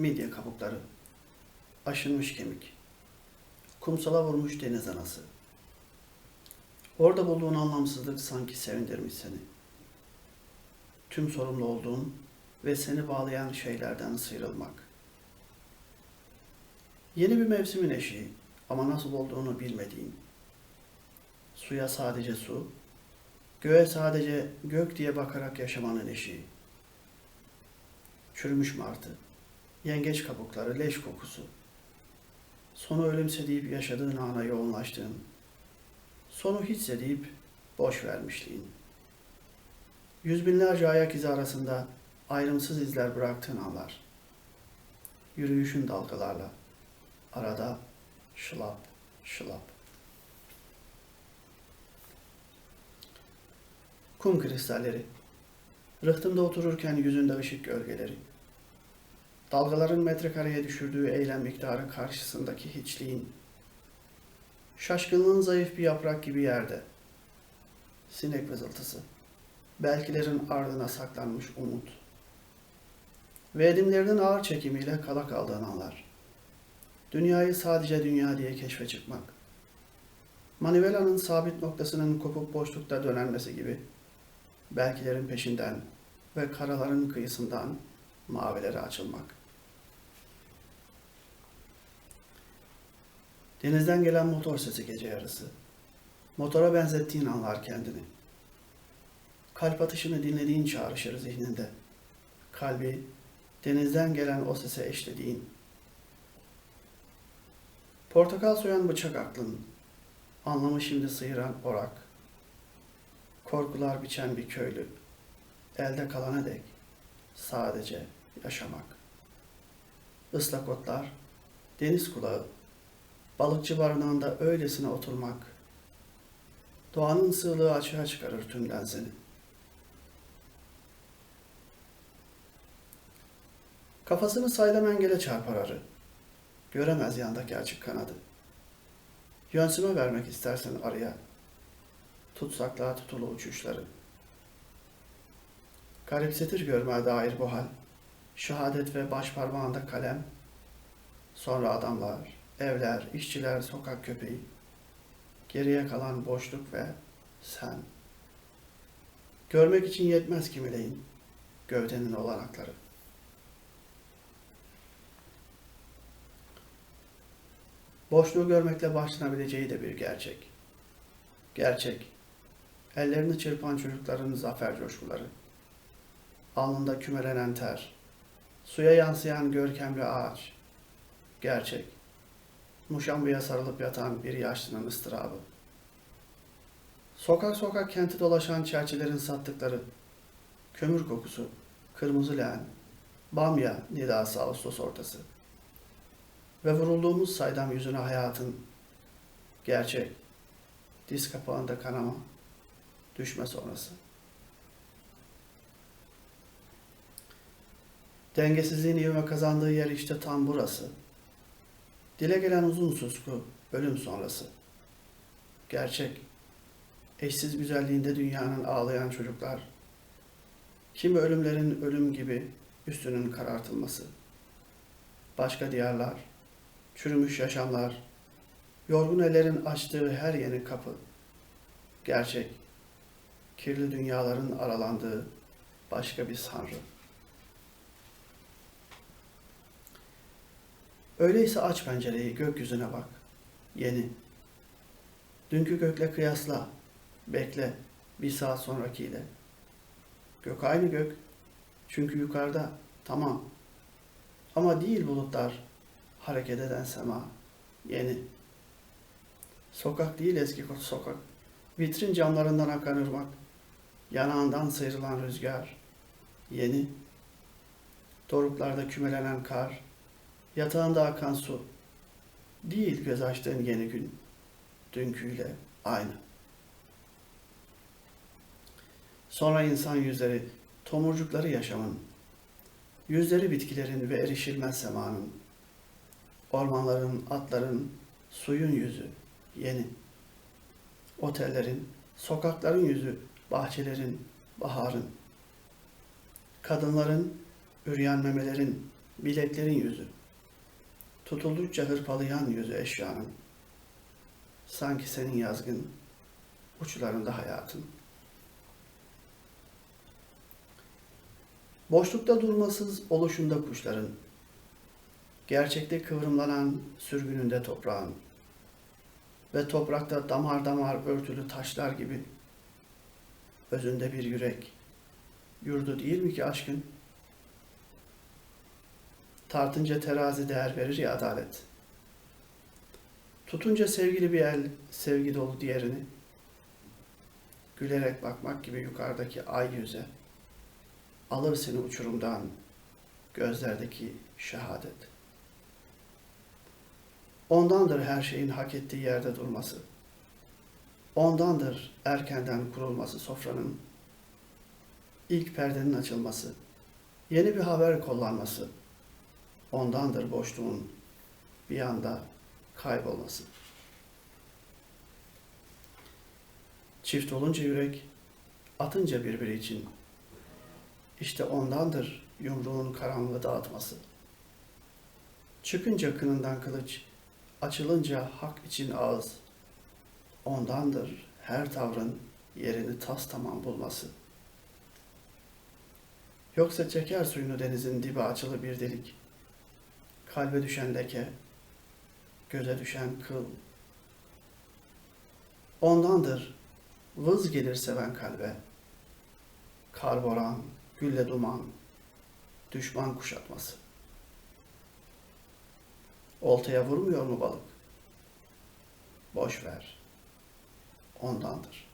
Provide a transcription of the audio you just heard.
midye kabukları, aşınmış kemik, kumsala vurmuş deniz anası. Orada bulduğun anlamsızlık sanki sevindirmiş seni. Tüm sorumlu olduğun ve seni bağlayan şeylerden sıyrılmak. Yeni bir mevsimin eşiği ama nasıl olduğunu bilmediğin. Suya sadece su, göğe sadece gök diye bakarak yaşamanın eşiği. Çürümüş martı, yengeç kabukları, leş kokusu. Sonu ölümse deyip yaşadığın ana yoğunlaştığın, sonu hiçse deyip boş vermişliğin. Yüz binlerce ayak izi arasında ayrımsız izler bıraktığın anlar. Yürüyüşün dalgalarla, arada şılap şılap. Kum kristalleri, rıhtımda otururken yüzünde ışık gölgeleri, dalgaların metrekareye düşürdüğü eylem miktarı karşısındaki hiçliğin, şaşkınlığın zayıf bir yaprak gibi yerde, sinek vızıltısı, belkilerin ardına saklanmış umut ve edimlerinin ağır çekimiyle kala kaldığın anlar. Dünyayı sadece dünya diye keşfe çıkmak. Manivela'nın sabit noktasının kopup boşlukta dönenmesi gibi belkilerin peşinden ve karaların kıyısından mavilere açılmak. Denizden gelen motor sesi gece yarısı. Motora benzettiğin anlar kendini. Kalp atışını dinlediğin çağrışır zihninde. Kalbi denizden gelen o sese eşlediğin. Portakal soyan bıçak aklın. Anlamı şimdi sıyıran orak. Korkular biçen bir köylü. Elde kalana dek sadece yaşamak. Islak otlar, deniz kulağı, balıkçı barınağında öylesine oturmak. Doğanın sığlığı açığa çıkarır tümden seni. Kafasını sayla mengele çarpar arı. Göremez yandaki açık kanadı. Yönsüme vermek istersen arıya. Tutsaklığa tutulu uçuşları. Garipsetir görmeye dair bu hal. Şehadet ve baş parmağında kalem. Sonra adamlar, evler, işçiler, sokak köpeği. Geriye kalan boşluk ve sen. Görmek için yetmez kimileyin gövdenin olanakları. Boşluğu görmekle başlanabileceği de bir gerçek. Gerçek. Ellerini çırpan çocukların zafer coşkuları. Alnında kümelenen ter. Suya yansıyan görkemli ağaç. Gerçek. Muşambiye sarılıp yatan bir yaşlının ıstırabı. Sokak sokak kenti dolaşan çerçilerin sattıkları. Kömür kokusu, kırmızı leğen, bamya nidası Ağustos ortası ve vurulduğumuz saydam yüzüne hayatın gerçek, diz kapağında kanama, düşme sonrası. Dengesizliğin ivme kazandığı yer işte tam burası. Dile gelen uzun susku, ölüm sonrası. Gerçek, eşsiz güzelliğinde dünyanın ağlayan çocuklar. Kimi ölümlerin ölüm gibi üstünün karartılması. Başka diyarlar, çürümüş yaşamlar, yorgun ellerin açtığı her yeni kapı, gerçek, kirli dünyaların aralandığı başka bir sanrı. Öyleyse aç pencereyi, gökyüzüne bak. Yeni. Dünkü gökle kıyasla. Bekle bir saat sonrakiyle. Gök aynı gök. Çünkü yukarıda. Tamam. Ama değil bulutlar hareket eden sema, yeni. Sokak değil eski sokak, vitrin camlarından akan ırmak, yanağından sıyrılan rüzgar, yeni. Doruklarda kümelenen kar, yatağında akan su, değil göz açtığın yeni gün, dünküyle aynı. Sonra insan yüzleri, tomurcukları yaşamın, yüzleri bitkilerin ve erişilmez semanın, Ormanların, atların, suyun yüzü yeni. Otellerin, sokakların yüzü, bahçelerin, baharın. Kadınların, üryan memelerin, bileklerin yüzü, tutuldukça hırpalayan yüzü eşyanın, sanki senin yazgın uçlarında hayatın. Boşlukta durmasız oluşunda kuşların, gerçekte kıvrımlanan sürgününde toprağın ve toprakta damar damar örtülü taşlar gibi özünde bir yürek, yurdu değil mi ki aşkın? Tartınca terazi değer verir ya adalet. Tutunca sevgili bir el, sevgi dolu diğerini, gülerek bakmak gibi yukarıdaki ay yüze, alır seni uçurumdan, gözlerdeki şehadet. Ondandır her şeyin hak ettiği yerde durması. Ondandır erkenden kurulması sofranın, ilk perdenin açılması, yeni bir haber kollanması. Ondandır boşluğun bir anda kaybolması. Çift olunca yürek, atınca birbiri için. İşte ondandır yumruğun karanlığı dağıtması. Çıkınca kınından kılıç, açılınca hak için ağız. Ondandır her tavrın yerini tas tamam bulması. Yoksa çeker suyunu denizin dibi açılı bir delik. Kalbe düşen leke, göze düşen kıl. Ondandır vız gelir seven kalbe. Karboran, gülle duman, düşman kuşatması. Oltaya vurmuyor mu balık? Boş ver. Ondandır.